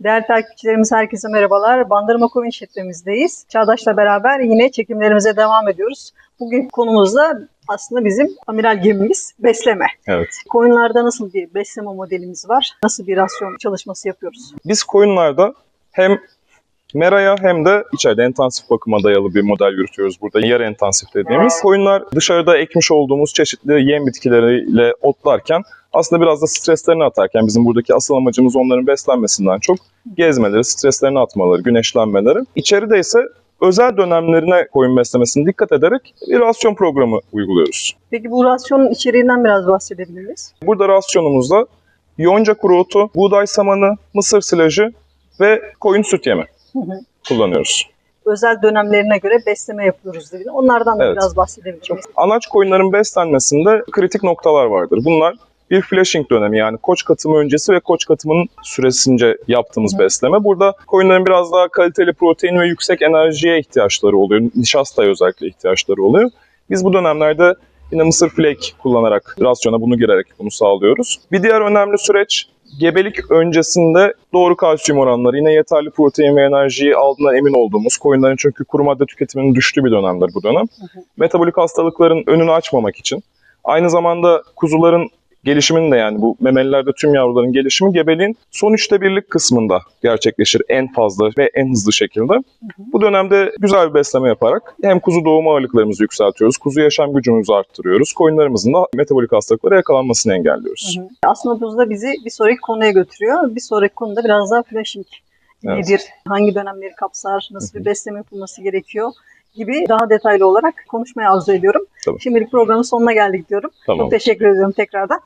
Değerli takipçilerimiz herkese merhabalar. Bandırma Koyun İşletmemizdeyiz. Çağdaş'la beraber yine çekimlerimize devam ediyoruz. Bugün konumuz da aslında bizim amiral gemimiz besleme. Evet. Koyunlarda nasıl bir besleme modelimiz var? Nasıl bir rasyon çalışması yapıyoruz? Biz koyunlarda hem meraya hem de içeride intensif bakıma dayalı bir model yürütüyoruz burada. Yer intensif dediğimiz. Koyunlar dışarıda ekmiş olduğumuz çeşitli yem bitkileriyle otlarken aslında biraz da streslerini atarken bizim buradaki asıl amacımız onların beslenmesinden çok gezmeleri, streslerini atmaları, güneşlenmeleri. İçeride ise özel dönemlerine koyun beslemesine dikkat ederek bir rasyon programı uyguluyoruz. Peki bu rasyonun içeriğinden biraz bahsedebilir miyiz? Burada rasyonumuzda yonca kuru otu, buğday samanı, mısır silajı ve koyun süt yemi. kullanıyoruz. Özel dönemlerine göre besleme yapıyoruz dedi. Onlardan da Evet. biraz bahsedebilir miyiz? Anaç koyunların beslenmesinde kritik noktalar vardır. Bunlar bir flashing dönemi yani koç katımı öncesi ve koç katımının süresince yaptığımız Hı. besleme. Burada koyunların biraz daha kaliteli protein ve yüksek enerjiye ihtiyaçları oluyor. Nişastaya özellikle ihtiyaçları oluyor. Biz bu dönemlerde yine mısır flake kullanarak rasyona bunu girerek bunu sağlıyoruz. Bir diğer önemli süreç gebelik öncesinde doğru kalsiyum oranları, yine yeterli protein ve enerjiyi aldığına emin olduğumuz, koyunların çünkü kuru madde tüketiminin düştüğü bir dönemdir bu dönem. hı. Metabolik hastalıkların önünü açmamak için. Aynı zamanda kuzuların gelişiminin de yani bu memelilerde tüm yavruların gelişimi gebeliğin son üçte birlik kısmında gerçekleşir en fazla ve en hızlı şekilde. Bu dönemde güzel bir besleme yaparak hem kuzu doğum ağırlıklarımızı yükseltiyoruz, kuzu yaşam gücümüzü arttırıyoruz, koyunlarımızın da metabolik hastalıklara yakalanmasını engelliyoruz. Hı hı. Aslında bu da bizi bir sonraki konuya götürüyor. Bir sonraki konuda biraz daha flashing Evet. nedir, hangi dönemleri kapsar, nasıl Hı hı. bir besleme yapılması gerekiyor gibi daha detaylı olarak konuşmaya arzu ediyorum. Tabii. Şimdilik programın sonuna geldik diyorum. Tamam. Çok teşekkür ediyorum tekrardan.